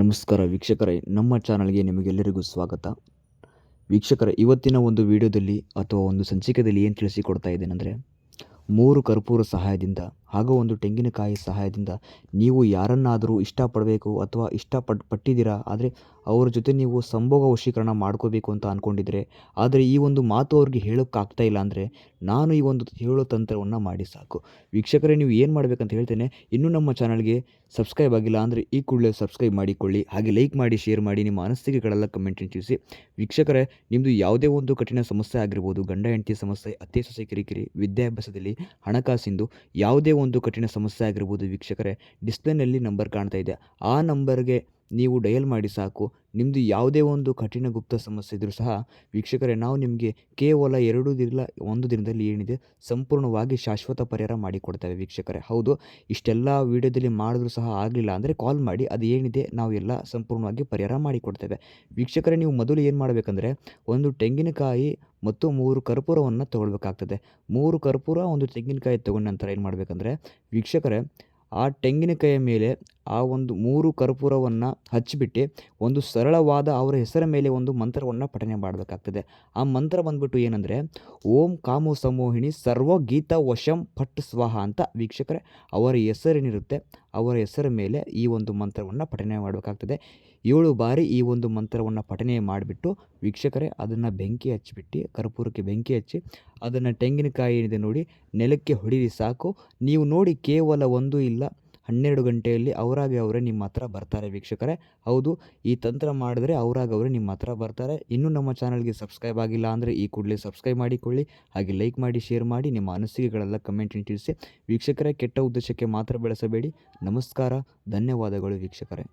ನಮಸ್ಕಾರ ವೀಕ್ಷಕರೇ, ನಮ್ಮ ಚಾನಲ್ಗೆ ನಿಮಗೆಲ್ಲರಿಗೂ ಸ್ವಾಗತ. ವೀಕ್ಷಕರೇ, ಇವತ್ತಿನ ಒಂದು ವಿಡಿಯೋದಲ್ಲಿ ಅಥವಾ ಒಂದು ಸಂಚಿಕೆಯಲ್ಲಿ ಏನು ತಿಳಿಸಿಕೊಡ್ತಾ ಇದ್ದೇನೆಂದರೆ ಮೂರು ಕರ್ಪೂರ ಸಹಾಯದಿಂದ ಹಾಗೂ ಒಂದು ತೆಂಗಿನಕಾಯಿ ಸಹಾಯದಿಂದ ನೀವು ಯಾರನ್ನಾದರೂ ಇಷ್ಟಪಡಬೇಕು ಅಥವಾ ಇಷ್ಟಪಟ್ಟು ಪಟ್ಟಿದ್ದೀರಾ ಆದರೆ ಅವ್ರ ಜೊತೆ ನೀವು ಸಂಭೋಗ ವಶೀಕರಣ ಮಾಡ್ಕೋಬೇಕು ಅಂತ ಅಂದ್ಕೊಂಡಿದ್ರೆ ಆದರೆ ಈ ಒಂದು ಮಾತು ಅವ್ರಿಗೆ ಹೇಳೋಕ್ಕಾಗ್ತಾ ಇಲ್ಲ ಅಂದರೆ ನಾನು ಈ ಒಂದು ಹೇಳೋ ತಂತ್ರವನ್ನು ಮಾಡಿ ಸಾಕು. ವೀಕ್ಷಕರೇ, ನೀವು ಏನು ಮಾಡಬೇಕಂತ ಹೇಳ್ತೇನೆ, ಇನ್ನೂ ನಮ್ಮ ಚಾನಲ್ಗೆ ಸಬ್ಸ್ಕ್ರೈಬ್ ಆಗಿಲ್ಲ ಅಂದರೆ ಈ ಕೂಡಲೇ ಸಬ್ಸ್ಕ್ರೈಬ್ ಮಾಡಿಕೊಳ್ಳಿ, ಹಾಗೆ ಲೈಕ್ ಮಾಡಿ, ಶೇರ್ ಮಾಡಿ, ನಿಮ್ಮ ಅನಿಸಿಕೆಗಳೆಲ್ಲ ಕಮೆಂಟ್ ತಿಳಿಸಿ. ವೀಕ್ಷಕರೇ ನಿಮ್ಮದು ಯಾವುದೇ ಒಂದು ಕಠಿಣ ಸಮಸ್ಯೆ ಆಗಿರ್ಬೋದು, ಗಂಡ, ಹೆಂಡತಿ ಸಮಸ್ಯೆ ಅತ್ತೆ ಸೊಸೆ ಕಿರಿಕಿರಿ, ವಿದ್ಯಾಭ್ಯಾಸದಲ್ಲಿ ಹಣಕಾಸಿಂದು ಯಾವುದೇ ಒಂದು ಕಠಿಣ ಸಮಸ್ಯೆ ಆಗಿರ್ಬೋದು ವೀಕ್ಷಕರೇ ಡಿಸ್ಪ್ಲೇನಲ್ಲಿ ನಂಬರ್ ಕಾಣ್ತಾ ಇದೆ. ಆ ನಂಬರ್ಗೆ ನೀವು ಡಯಲ್ ಮಾಡಿ ಸಾಕು. ನಿಮ್ಮದು ಯಾವುದೇ ಒಂದು ಕಠಿಣ ಗುಪ್ತ ಸಮಸ್ಯೆ ಇದ್ದರೂ ಸಹ ವೀಕ್ಷಕರೇ, ನಾವು ನಿಮಗೆ ಕೇವಲ ಎರಡು ದಿನ ಒಂದು ದಿನದಲ್ಲಿ ಏನಿದೆ ಸಂಪೂರ್ಣವಾಗಿ ಶಾಶ್ವತ ಪರಿಹಾರ ಮಾಡಿಕೊಡ್ತೇವೆ ವೀಕ್ಷಕರೇ. ಹೌದು, ಇಷ್ಟೆಲ್ಲ ವೀಡಿಯೋದಲ್ಲಿ ಮಾಡಿದ್ರೂ ಸಹ ಆಗಲಿಲ್ಲ ಅಂದರೆ ಕಾಲ್ ಮಾಡಿ, ಅದು ಏನಿದೆ ನಾವು ಎಲ್ಲ ಸಂಪೂರ್ಣವಾಗಿ ಪರಿಹಾರ ಮಾಡಿಕೊಡ್ತೇವೆ. ವೀಕ್ಷಕರೇ, ನೀವು ಮೊದಲು ಏನು ಮಾಡಬೇಕಂದ್ರೆ ಒಂದು ತೆಂಗಿನಕಾಯಿ ಮತ್ತು ಮೂರು ಕರ್ಪೂರವನ್ನು ತಗೊಳ್ಬೇಕಾಗ್ತದೆ. ಮೂರು ಕರ್ಪೂರ, ಒಂದು ತೆಂಗಿನಕಾಯಿ ತೊಗೊಂಡ ನಂತರ ಏನು ಮಾಡಬೇಕಂದ್ರೆ ವೀಕ್ಷಕರೇ ಆ ತೆಂಗಿನಕಾಯಿಯ ಮೇಲೆ ಆ ಒಂದು ಮೂರು ಕರ್ಪೂರವನ್ನು ಹಚ್ಚಿಬಿಟ್ಟು ಒಂದು ಸರಳವಾದ ಅವರ ಹೆಸರ ಮೇಲೆ ಒಂದು ಮಂತ್ರವನ್ನು ಪಠನೆ ಮಾಡಬೇಕಾಗ್ತದೆ. ಆ ಮಂತ್ರ ಬಂದ್ಬಿಟ್ಟು ಏನಂದರೆ, ಓಂ ಕಾಮು ಸಮೋಹಿಣಿ ಸರ್ವ ಗೀತಾ ವಶಂ ಪಟ್ ಸ್ವಾಹ ಅಂತ ವೀಕ್ಷಕರೇ ಅವರ ಹೆಸರೇನಿರುತ್ತೆ ಅವರ ಹೆಸರ ಮೇಲೆ ಈ ಒಂದು ಮಂತ್ರವನ್ನು ಪಠನೆ ಮಾಡಬೇಕಾಗ್ತದೆ. ಏಳು ಬಾರಿ ಈ ಒಂದು ಮಂತ್ರವನ್ನು ಪಠನೆ ಮಾಡಿಬಿಟ್ಟು ವೀಕ್ಷಕರೇ ಅದನ್ನು ಬೆಂಕಿ ಹಚ್ಚಿಬಿಟ್ಟು, ಕರ್ಪೂರಕ್ಕೆ ಬೆಂಕಿ ಹಚ್ಚಿ ಅದನ್ನು ತೆಂಗಿನಕಾಯಿ ಏನಿದೆ ನೋಡಿ ನೆಲಕ್ಕೆ ಹೊಡೀರಿ ಸಾಕು. ನೀವು ನೋಡಿ ಕೇವಲ ಒಂದು ಇಲ್ಲ ಹನ್ನೆರಡು ಗಂಟೆಯಲ್ಲಿ ಅವರಾಗಿ ಅವರೇ ನಿಮ್ಮ ಹತ್ರ ಬರ್ತಾರೆ ವೀಕ್ಷಕರೇ. ಹೌದು, ಈ ತಂತ್ರ ಮಾಡಿದ್ರೆ ಅವರಾಗಿ ಅವರೇ ನಿಮ್ಮ ಹತ್ರ ಬರ್ತಾರೆ. ಇನ್ನೂ ನಮ್ಮ ಚಾನಲ್ಗೆ ಸಬ್ಸ್ಕ್ರೈಬ್ ಆಗಿಲ್ಲ ಅಂದರೆ ಈ ಕೂಡಲೇ ಸಬ್ಸ್ಕ್ರೈಬ್ ಮಾಡಿಕೊಳ್ಳಿ. ಹಾಗೆ ಲೈಕ್ ಮಾಡಿ, ಶೇರ್ ಮಾಡಿ, ನಿಮ್ಮ ಅನಿಸಿಕೆಗಳೆಲ್ಲ ಕಮೆಂಟ್ ತಿಳಿಸಿ. ವೀಕ್ಷಕರೇ, ಕೆಟ್ಟ ಉದ್ದೇಶಕ್ಕೆ ಮಾತ್ರ ಬೆಳೆಸಬೇಡಿ. ನಮಸ್ಕಾರ, ಧನ್ಯವಾದಗಳು ವೀಕ್ಷಕರೇ.